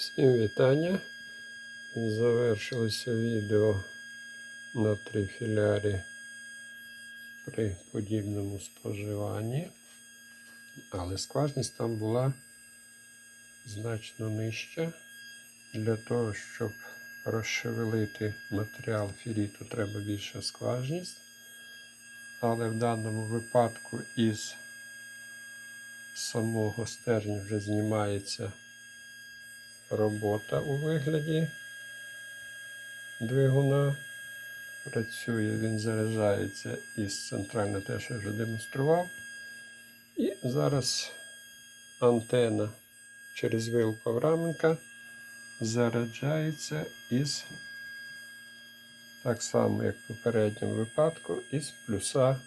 Всім вітання. Завершилося відео на трифілярі при подібному споживанні, але скважність там була значно нижча. Для того, щоб розшевелити матеріал фіріту, треба більша скважність. Але в даному випадку із самого стержня вже знімається робота у вигляді двигуна. Працює, він заряджається із центрально те, що я вже демонстрував. І зараз антена через вилку Авраменка заряджається із так само, як в попередньому випадку, із плюса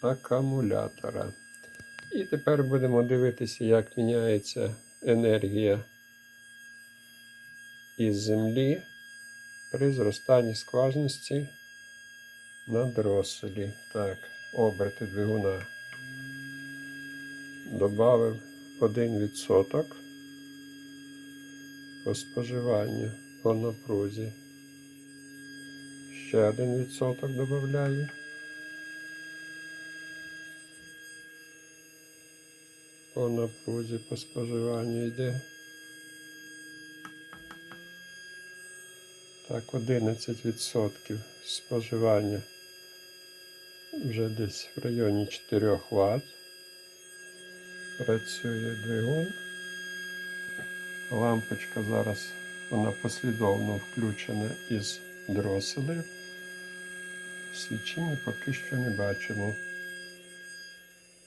акумулятора. І тепер будемо дивитися, як міняється енергія із землі при зростанні скважності на дроселі. Так, оберти двигуна добавив 1% по споживанню по напрузі. Ще 1% додаю. По напрузі по споживанню йде. Так, 11% споживання вже десь в районі 4 Вт. Працює двигун. Лампочка зараз вона послідовно включена із дроселів. Свічення поки що не бачимо.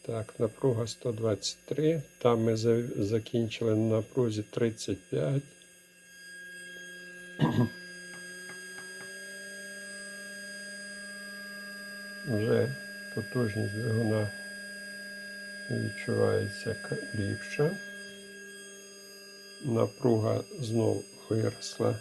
Так, напруга 123. Там ми за- закінчили на напрузі 35. Вже потужність двигуна відчувається ліпша. Напруга знов виросла.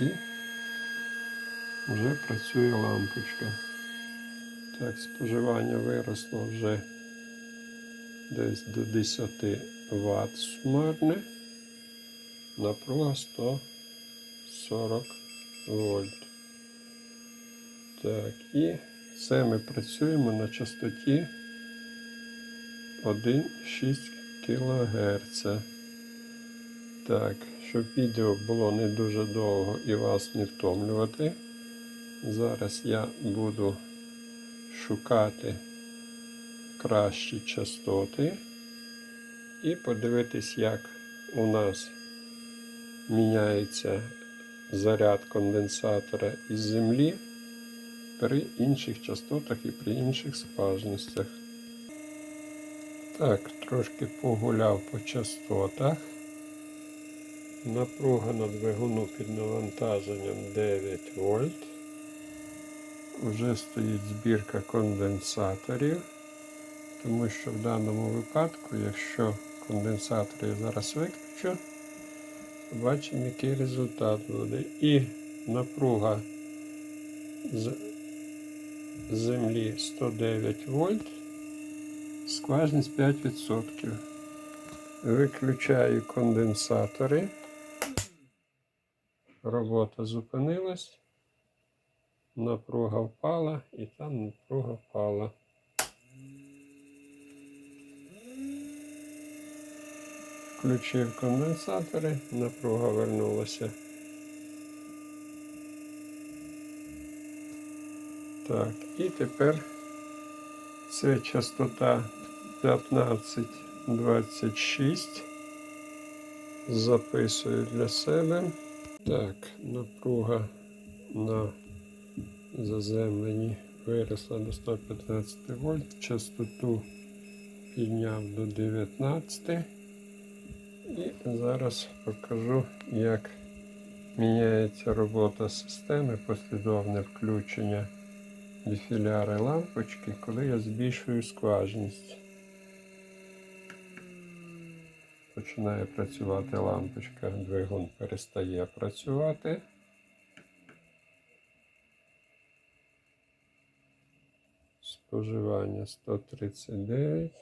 І вже працює лампочка. Так, споживання виросло вже десь до 10 Вт сумарне. Напруга 140 вольт. Так, і це ми працюємо на частоті 1,6 кГц. Так, щоб відео було не дуже довго і вас не втомлювати. Зараз я буду шукати кращі частоти і подивитись, як у нас міняється заряд конденсатора із землі при інших частотах і при інших скважностях. Так, трошки погуляв по частотах. Напруга на двигуну під навантаженням 9 вольт. Вже стоїть збірка конденсаторів, тому що в даному випадку, якщо конденсатор я зараз виключу, бачимо, який результат буде. І напруга з землі 109 вольт, скважність 5%. Виключаю конденсатори. Робота зупинилась. Напруга впала і там напруга впала. Включив конденсатори, напруга вернулася. Так, і тепер це частота 1526. Записую для себе. Так, напруга на заземлені виросла до 115 вольт, частоту підняв до 19. І зараз покажу, як міняється робота системи, послідовне включення дефіляри лампочки, коли я збільшую скважність. Починає працювати лампочка, двигун перестає працювати. Споживання 139.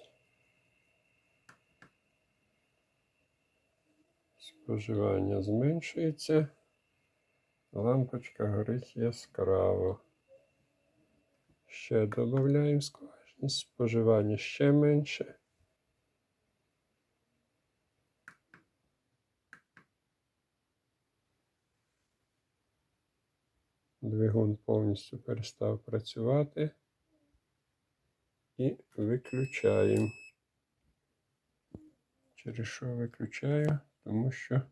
Споживання зменшується. Лампочка горить яскраво. Ще додаємо скважність. Споживання ще менше. Двигун повністю перестав працювати. І виключаємо. Через що виключаю? Тому що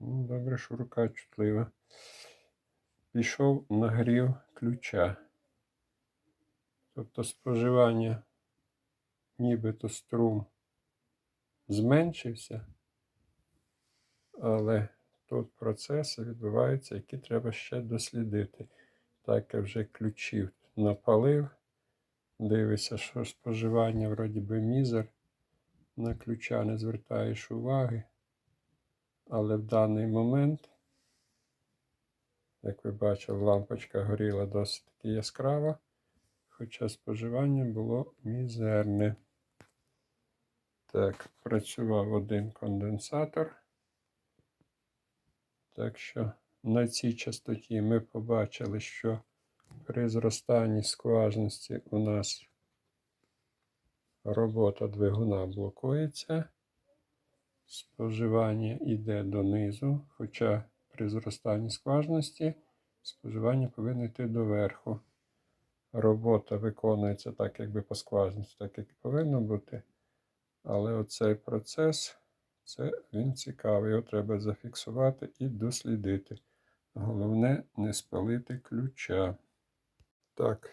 ну, добре, що рука чутлива. Пішов нагрів ключа. Тобто споживання, нібито струм зменшився, але тут процеси відбуваються, які треба ще дослідити. Так я вже ключів напалив. Дивишся, що споживання вроді би мізер. На ключа не звертаєш уваги. Але в даний момент, як ви бачили, лампочка горіла досить таки яскраво, хоча споживання було мізерне. Так, працював один конденсатор. Так що на цій частоті ми побачили, що при зростанні скважності у нас робота двигуна блокується, споживання йде донизу, хоча при зростанні скважності споживання повинно йти доверху. Робота виконується так, якби по скважності, так як і повинно бути. Але оцей процес, це він цікавий, його треба зафіксувати і дослідити. Головне не спалити ключа. Так,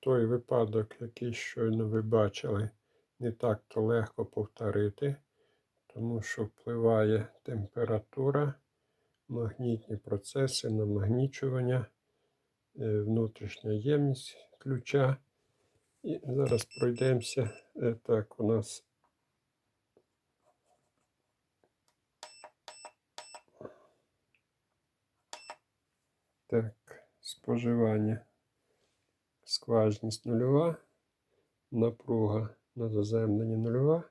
той випадок, який щойно ви бачили, не так то легко повторити, тому що впливає температура, магнітні процеси, намагнічування, е, внутрішня ємність ключа. І зараз пройдемося. Е, Так, у нас так, споживання скважність нульова, напруга на заземленні нульова.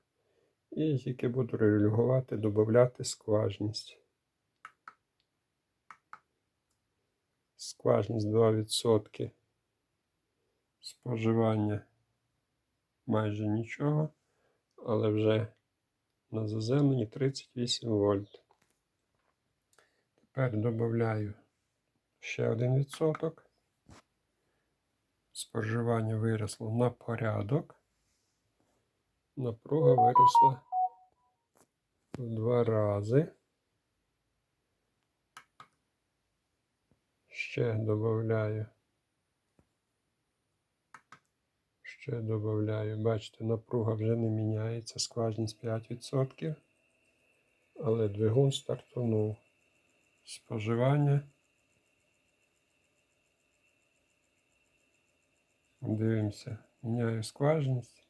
І тільки буду регулювати, додати скважність. Скважність 2%. Споживання майже нічого, але вже на заземленні 38 вольт. Тепер додаю ще один відсоток споживання виросло на порядок. Напруга виросла в два рази. Ще додаю. Ще додаю. Бачите, напруга вже не міняється, скважність 5%. Але двигун стартунув. Споживання. Дивимося, міняю скважність.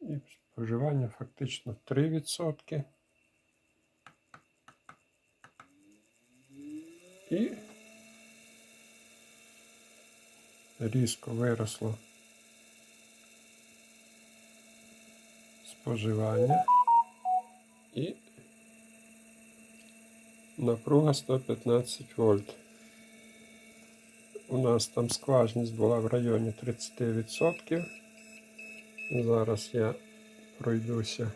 І споживання фактично 3%. І різко виросло споживання і напруга 115 вольт. У нас там скважність була в районі 30%. Зараз я пройдуся.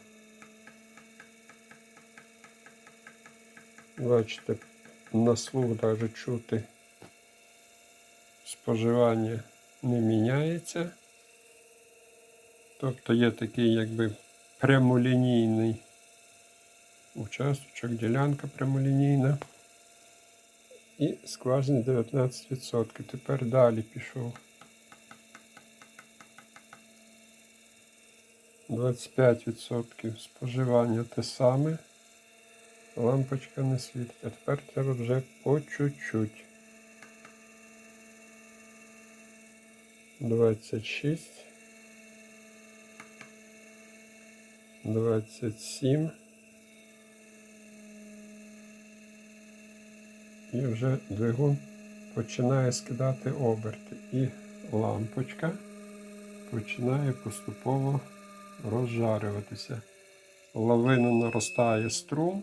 Бачите, на слух навіть чути споживання не міняється. Тобто є такий якби прямолінійний участочок, ділянка прямолінійна. І скважина 19%. Тепер далі пішов. 25% споживання те саме. лампочка не світить. А тепер треба вже по чуть-чуть. 26. 27. І вже двигун починає скидати оберти. І лампочка починає поступово розжарюватися. Лавина наростає струм.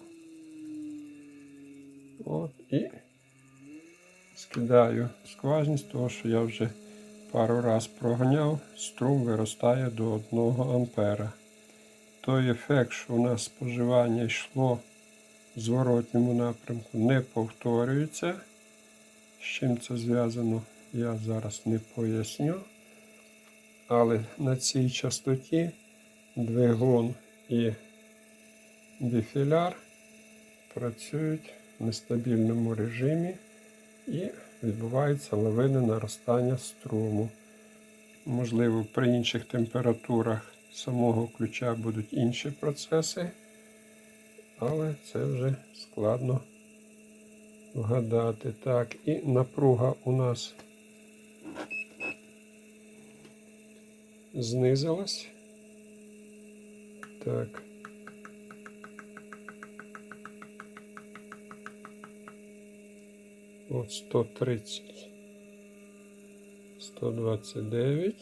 От, і скидаю скважність, того що я вже пару раз проганяв, струм виростає до 1 ампера. Той ефект, що у нас споживання йшло зворотньому напрямку, не повторюється. З чим це зв'язано, я зараз не поясню. Але на цій частоті двигун і дефіляр працюють в нестабільному режимі і відбувається лавини наростання струму. Можливо, при інших температурах самого ключа будуть інші процеси, але це вже складно вгадати. Так, і напруга у нас знизилась. Так. От 130, 129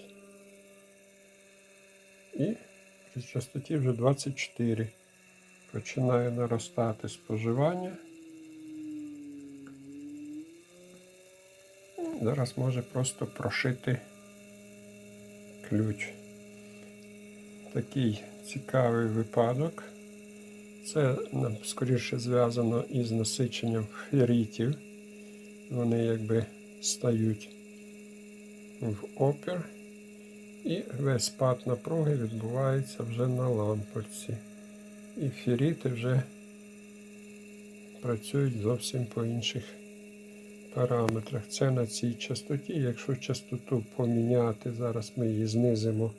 і при частоті вже 24. Починає наростати споживання. Зараз може просто прошити ключ. Такий цікавий випадок. Це нам скоріше зв'язано із насиченням ферритів. Вони якби стають в опір. І весь спад напруги відбувається вже на лампочці. І фіріти вже працюють зовсім по інших параметрах. Це на цій частоті. Якщо частоту поміняти, зараз ми її знизимо.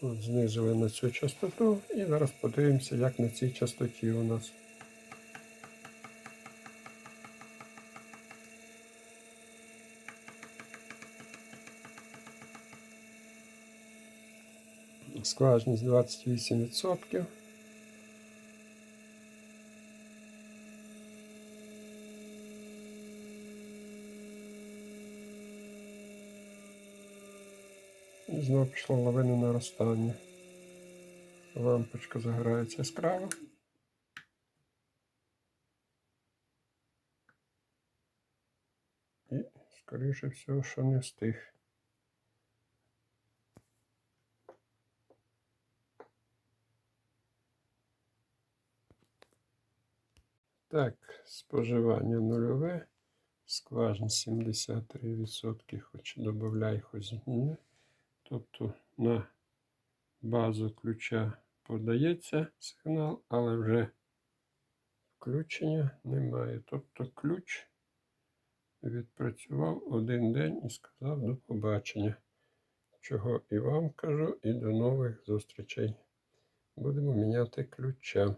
От знизили на цю частоту і зараз подивимося, як на цій частоті у нас. Скважність 28%. І знову пішло лавина наростання. Лампочка загорається яскраво. І, скоріше всього, що не встиг. Так, споживання нульове. Скважин 73%, хоч додай, хоч. Тобто на базу ключа подається сигнал, але вже включення немає. Тобто ключ відпрацював один день і сказав до побачення. Чого і вам кажу, і до нових зустрічей. Будемо міняти ключа.